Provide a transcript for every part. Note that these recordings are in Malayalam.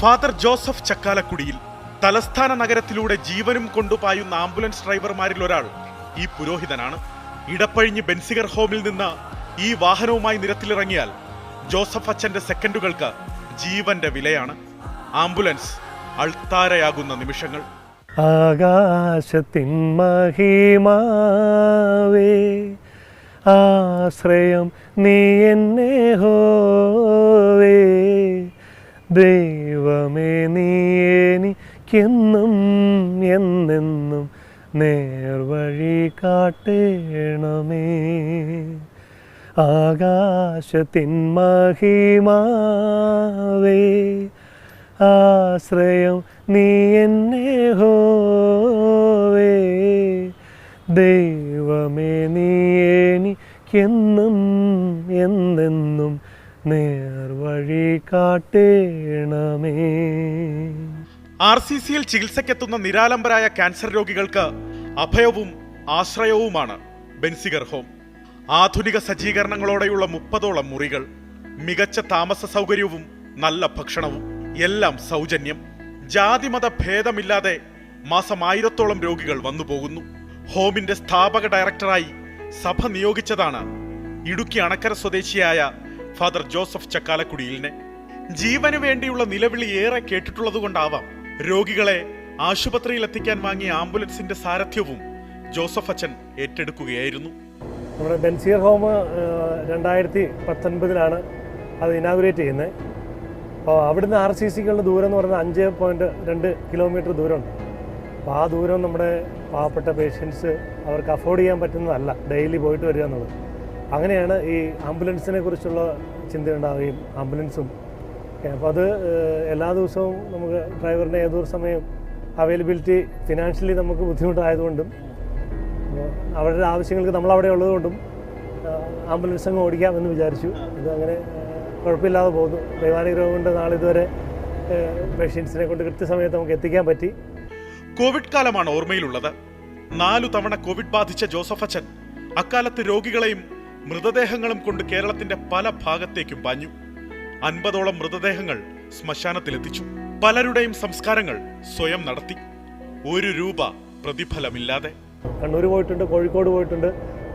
ഫാദർ ജോസഫ് ചക്കാലക്കുടിയിൽ തലസ്ഥാന നഗരത്തിലൂടെ ജീവനും കൊണ്ടുപായുന്ന ആംബുലൻസ് ഡ്രൈവർമാരിൽ ഒരാൾ ഈ പുരോഹിതനാണ്. ഇടപ്പഴിഞ്ഞ് ബെൻസിഗർ ഹോമിൽ നിന്ന് ഈ വാഹനവുമായി നിരത്തിലിറങ്ങിയാൽ ജോസഫ് അച്ഛന്റെ സെക്കൻഡുകൾക്ക് ജീവന്റെ വിലയാണ്. ആംബുലൻസ് അൾത്താരയാകുന്ന നിമിഷങ്ങൾ. ആകാശത്തിൻ മഹിമാവേ ആശ്രയം നീ എന്നെ ഹോവേ. ദൈവമേ നീ എനിക്കെന്നും എന്നെന്നും നേർവഴി കാട്ടേണമേ. ആകാശത്തിൻ മഹിമാവേ ആശ്രയം നീ എന്നെ ഹോവേ. ദൈവമേ നീ എനിക്കെന്നും എന്നെന്നും നേർവഴി കാട്ടേണമേ. ആർ സി സിയിൽ ചികിത്സയ്ക്കെത്തുന്ന നിരാലംബരായ ക്യാൻസർ രോഗികൾക്ക് അഭയവും ആശ്രയവുമാണ് ബെൻസിഗർ ഹോം. ആധുനിക സജ്ജീകരണങ്ങളോടെയുള്ള മുപ്പതോളം മുറികൾ മികച്ച താമസ സൗകര്യവും നല്ല ഭക്ഷണവും എല്ലാം സൗജന്യം. ജാതിമത ഭേദമില്ലാതെ മാസം ആയിരത്തോളം രോഗികൾ വന്നു പോകുന്നു ഹോമിന്റെ സ്ഥാപക ഡയറക്ടറായി സഭ നിയോഗിച്ചതാണ് ഇടുക്കി അണക്കര സ്വദേശിയായ ഫാദർ ജോസഫ് ചക്കാലക്കുടിയിലിനെ. ജീവന് വേണ്ടിയുള്ള നിലവിളി ഏറെ കേട്ടിട്ടുള്ളത് കൊണ്ടാവാം രോഗികളെ ആശുപത്രിയിൽ എത്തിക്കാൻ വാങ്ങിയ ആംബുലൻസിന്റെ സാരഥ്യവും ജോസഫ് അച്ഛൻ ഏറ്റെടുക്കുകയായിരുന്നു. നമ്മുടെ ബെൻസിയർ ഹോം രണ്ടായിരത്തി പത്തൊൻപതിലാണ് അത് ഇനാഗുറേറ്റ് ചെയ്യുന്നത്. അപ്പോൾ അവിടുന്ന് ആർ സി സിക്കുള്ള ദൂരം എന്ന് പറയുന്നത് അഞ്ച് പോയിന്റ് രണ്ട് കിലോമീറ്റർ ദൂരമുണ്ട്. അപ്പോൾ ആ ദൂരം നമ്മുടെ പാവപ്പെട്ട പേഷ്യൻസ് അവർക്ക് അഫോർഡ് ചെയ്യാൻ പറ്റുന്നതല്ല. ഡെയിലി പോയിട്ട് വരിക എന്നുള്ളത്. അങ്ങനെയാണ് ഈ ആംബുലൻസിനെ കുറിച്ചുള്ള ചിന്ത ഉണ്ടാവുകയും ആംബുലൻസും. അപ്പോൾ അത് എല്ലാ ദിവസവും നമുക്ക് ഡ്രൈവറിന്റെ ഏതൊരു സമയം അവൈലബിലിറ്റി ഫിനാൻഷ്യലി നമുക്ക് ബുദ്ധിമുട്ടായതുകൊണ്ടും അവരുടെ ആവശ്യങ്ങൾക്ക് നമ്മൾ അവിടെ ഉള്ളതുകൊണ്ടും ആംബുലൻസ് അങ്ങ് ഓടിക്കാമെന്ന് വിചാരിച്ചു. ഇത് അങ്ങനെ കുഴപ്പമില്ലാതെ പോകുന്നു. ദൈവാനുഗ്രഹം കൊണ്ട് നാളെ ഇതുവരെ പേഷ്യൻസിനെ കൊണ്ട് കൃത്യസമയത്ത് നമുക്ക് എത്തിക്കാൻ പറ്റി. കോവിഡ് കാലമാണ് ഓർമ്മയിലുള്ളത്. നാലു തവണ കോവിഡ് ബാധിച്ച ജോസഫ് അച്ഛൻ അക്കാലത്ത് രോഗികളെയും മൃതദേഹങ്ങളും കൊണ്ട് കേരളത്തിന്റെ പല ഭാഗത്തേക്കും പാഞ്ഞു. അൻപതോളം മൃതദേഹങ്ങൾ ശ്മശാനത്തിലെത്തിച്ചു. പലരുടെയും സംസ്കാരങ്ങൾ സ്വയം നടത്തി. ഒരു രൂപ പ്രതിഫലമില്ലാതെ. കണ്ണൂർ പോയിട്ടുണ്ട് കോഴിക്കോട് പോയിട്ടുണ്ട്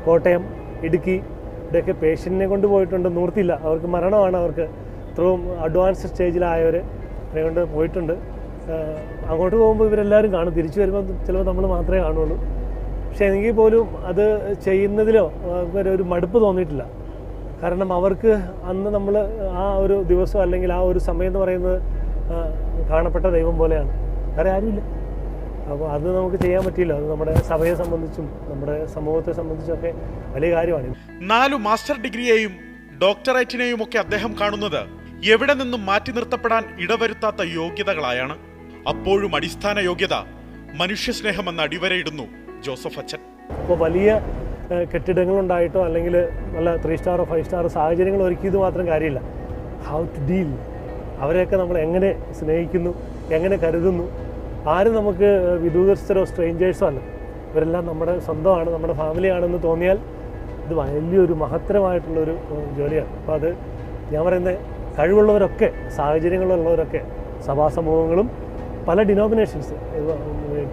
കോട്ടയം ഇടുക്കി ഇവിടെയൊക്കെ പേഷ്യന്റിനെ കൊണ്ട് പോയിട്ടുണ്ട് നിവൃത്തിയില്ല. അവർക്ക് മരണമാണ് അവർക്ക് ഇത്രയും അഡ്വാൻസ് സ്റ്റേജിലായവർ അവരെ കൊണ്ട് പോയിട്ടുണ്ട്. അങ്ങോട്ട് പോകുമ്പോൾ ഇവരെല്ലാവരും കാണും. തിരിച്ചു വരുമ്പോൾ ചിലപ്പോൾ നമ്മൾ മാത്രമേ കാണുള്ളൂ. പക്ഷേ എങ്കിൽ പോലും അത് ചെയ്യുന്നതിലോ ഒരു മടുപ്പ് തോന്നിയിട്ടില്ല. കാരണം അവർക്ക് അന്ന് നമ്മൾ ആ ഒരു ദിവസം അല്ലെങ്കിൽ ആ ഒരു സമയം എന്ന് പറയുന്നത് കാണപ്പെട്ട ദൈവം പോലെയാണ്. വേറെ ആരുമില്ല. അപ്പോൾ അത് നമുക്ക് ചെയ്യാൻ പറ്റിയില്ല. അത് നമ്മുടെ സഭയെ സംബന്ധിച്ചും നമ്മുടെ സമൂഹത്തെ സംബന്ധിച്ചൊക്കെ വലിയ കാര്യമാണ്. നാലു മാസ്റ്റർ ഡിഗ്രിയെയും ഡോക്ടറേറ്റിനെയും ഒക്കെ അദ്ദേഹം കാണുന്നത് എവിടെ നിന്നും മാറ്റി നിർത്തപ്പെടാൻ ഇടവരുത്താത്ത യോഗ്യതകളായാണ്. അപ്പോഴും അടിസ്ഥാന യോഗ്യത മനുഷ്യ മനുഷ്യസ്നേഹമെന്ന് അടിവരയിടുന്നു. ജോസഫ് അച്ഛൻ. അപ്പോൾ വലിയ കെട്ടിടങ്ങളുണ്ടായിട്ടോ അല്ലെങ്കിൽ നല്ല ത്രീ സ്റ്റാറോ ഫൈവ് സ്റ്റാറോ സാഹചര്യങ്ങൾ ഒരുക്കിയത് മാത്രം കാര്യമില്ല. ഹൗ ടു ഡീൽ അവരെയൊക്കെ നമ്മൾ എങ്ങനെ സ്നേഹിക്കുന്നു എങ്ങനെ കരുതുന്നു? ആരും നമുക്ക് വിദൂരസ്ഥരോ സ്ട്രേഞ്ചേഴ്സോ അല്ല. ഇവരെല്ലാം നമ്മുടെ സ്വന്തമാണ് നമ്മുടെ ഫാമിലിയാണെന്ന് തോന്നിയാൽ ഇത് വലിയൊരു മഹത്തരമായിട്ടുള്ളൊരു ജോലിയാണ്. അപ്പോൾ അത് ഞാൻ പറയുന്നത് കഴിവുള്ളവരൊക്കെ സാഹചര്യങ്ങളുള്ളവരൊക്കെ സഭാസമൂഹങ്ങളും പല ഡിനോമിനേഷൻസ്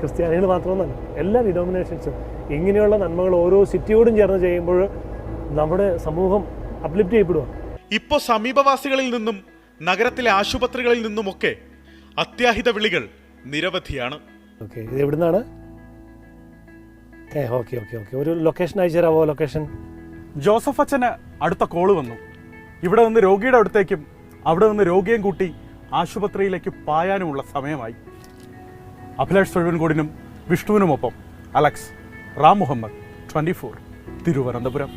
ക്രിസ്ത്യാനികൾ മാത്രമൊന്നല്ല എല്ലാ ഡിനോമിനേഷൻസും ഇങ്ങനെയുള്ള നന്മകൾ ഓരോ സിറ്റിയോടും ചേർന്ന് ചെയ്യുമ്പോൾ നമ്മുടെ സമൂഹം അപ്ലിഫ്റ്റ് ചെയ്യപ്പെടുക ഇപ്പോൾ സമീപവാസികളിൽ നിന്നും നഗരത്തിലെ ആശുപത്രികളിൽ നിന്നുമൊക്കെ അത്യാഹിത വിളികൾ നിരവധിയാണ്. ഓക്കെ ഇത് എവിടുന്നാണ്? ഏ ഓക്കെ ഓക്കെ ഓക്കെ ഒരു ലൊക്കേഷൻ അയച്ചു തരാമോ ലൊക്കേഷൻ ജോസഫ് അച്ഛന് അടുത്ത കോൾ വന്നു. ഇവിടെ നിന്ന് രോഗിയുടെ അടുത്തേക്കും അവിടെ നിന്ന് രോഗിയും കൂട്ടി ആശുപത്രിയിലേക്ക് പായാനുമുള്ള സമയമായി. അഭിലാഷ് തൊഴുവൻകോടിനും വിഷ്ണുവിനുമൊപ്പം Alex Ram Muhammad twenty four Thiruvananthapuram.